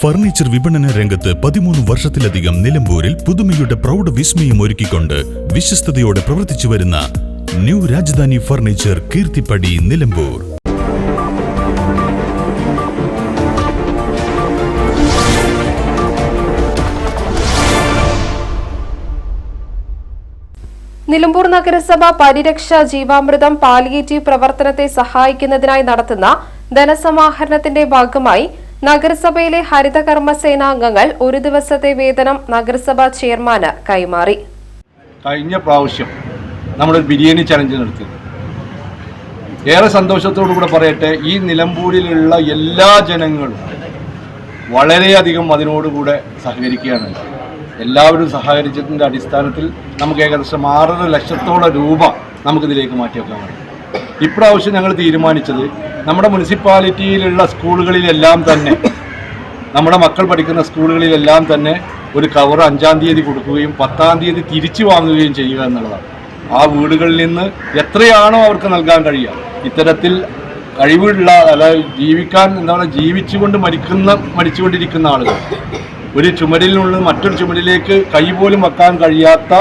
Furniture വിപണന രംഗത്ത് പതിമൂന്ന് വർഷത്തിലധികം നിലമ്പൂരിൽ പുതുമയുടെ പ്രൗഢ വിസ്മയം ഒരുക്കിക്കൊണ്ട് വിശ്വസ്തയോടെ പ്രവർത്തിച്ചു വരുന്ന ന്യൂ രാജധാനി ഫർണിച്ചർ കീർത്തിപ്പടി നിലമ്പൂർ. നിലമ്പൂർ നഗരസഭ പരിരക്ഷ ജീവാമൃതം പാലിയേറ്റീവ് പ്രവർത്തനത്തെ സഹായിക്കുന്നതിനായി നടത്തുന്ന ധനസമാഹരണത്തിന്റെ ഭാഗമായി നഗരസഭയിലെ ഹരിതകർമ്മ സേനാംഗങ്ങൾ ഒരു ദിവസത്തെ വേതനം നഗരസഭാ ചെയർമാന് കൈമാറി. കഴിഞ്ഞ പ്രാവശ്യം നമ്മളൊരു ബിരിയാണി ചലഞ്ച് നടത്തി ഏറെ സന്തോഷത്തോടു കൂടെ പറയട്ടെ ഈ നിലമ്പൂരിലുള്ള എല്ലാ ജനങ്ങളും വളരെയധികം അതിനോടുകൂടെ സഹകരിക്കുകയാണ്. എല്ലാവരും സഹകരിച്ചതിന്റെ അടിസ്ഥാനത്തിൽ നമുക്ക് ഏകദേശം ആറര ലക്ഷത്തോളം രൂപ നമുക്കിതിലേക്ക് മാറ്റിവെക്കാൻ കഴിയും. ഇപ്രാവശ്യം ഞങ്ങൾ തീരുമാനിച്ചത് നമ്മുടെ മുനിസിപ്പാലിറ്റിയിലുള്ള സ്കൂളുകളിലെല്ലാം തന്നെ നമ്മുടെ മക്കൾ പഠിക്കുന്ന സ്കൂളുകളിലെല്ലാം തന്നെ ഒരു കവർ അഞ്ചാം തീയതി കൊടുക്കുകയും പത്താം തീയതി തിരിച്ചു വാങ്ങുകയും ചെയ്യുക എന്നുള്ളതാണ്. ആ വീടുകളിൽ നിന്ന് എത്രയാണോ അവർക്ക് നൽകാൻ കഴിയുക. ഇത്തരത്തിൽ കഴിവുള്ള അല്ല ജീവിക്കാൻ എന്താ പറയുക ജീവിച്ചുകൊണ്ട് മരിക്കുന്ന മരിച്ചുകൊണ്ടിരിക്കുന്ന ആളുകൾ. ഒരു ചുമരിൽ നിന്ന് മറ്റൊരു ചുമരിലേക്ക് കൈ പോലും വെക്കാൻ കഴിയാത്ത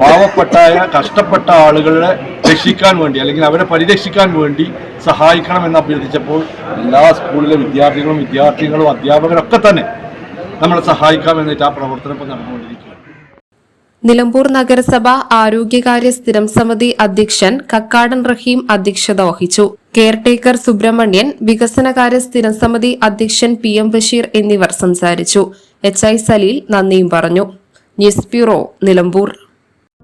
പാവപ്പെട്ടായ കഷ്ടപ്പെട്ട ആളുകളെ രക്ഷിക്കാൻ വേണ്ടി അല്ലെങ്കിൽ അവരെ പരിരക്ഷിക്കാൻ വേണ്ടി സഹായിക്കണമെന്ന് അഭ്യർത്ഥിച്ചപ്പോൾ എല്ലാ സ്കൂളിലെ വിദ്യാർത്ഥികളും വിദ്യാർത്ഥികളും അധ്യാപകരൊക്കെ തന്നെ നമ്മളെ സഹായിക്കാം എന്നിട്ട് ആ പ്രവർത്തനം ഇപ്പോൾ നടന്നുകൊണ്ടിരിക്കുകയാണ്. നിലമ്പൂർ നഗരസഭ ആരോഗ്യകാര്യ സ്ഥിരം സമിതി അധ്യക്ഷൻ കക്കാടൻ റഹീം അധ്യക്ഷത വഹിച്ചു. കെയർടേക്കർ സുബ്രഹ്മണ്യൻ വികസനകാര്യ സ്ഥിരം സമിതി അധ്യക്ഷൻ പി എം ബഷീർ എന്നിവർ സംസാരിച്ചു. എച്ച് ഐ സലീൽ നന്ദിയും പറഞ്ഞു. News bureau Nilambur.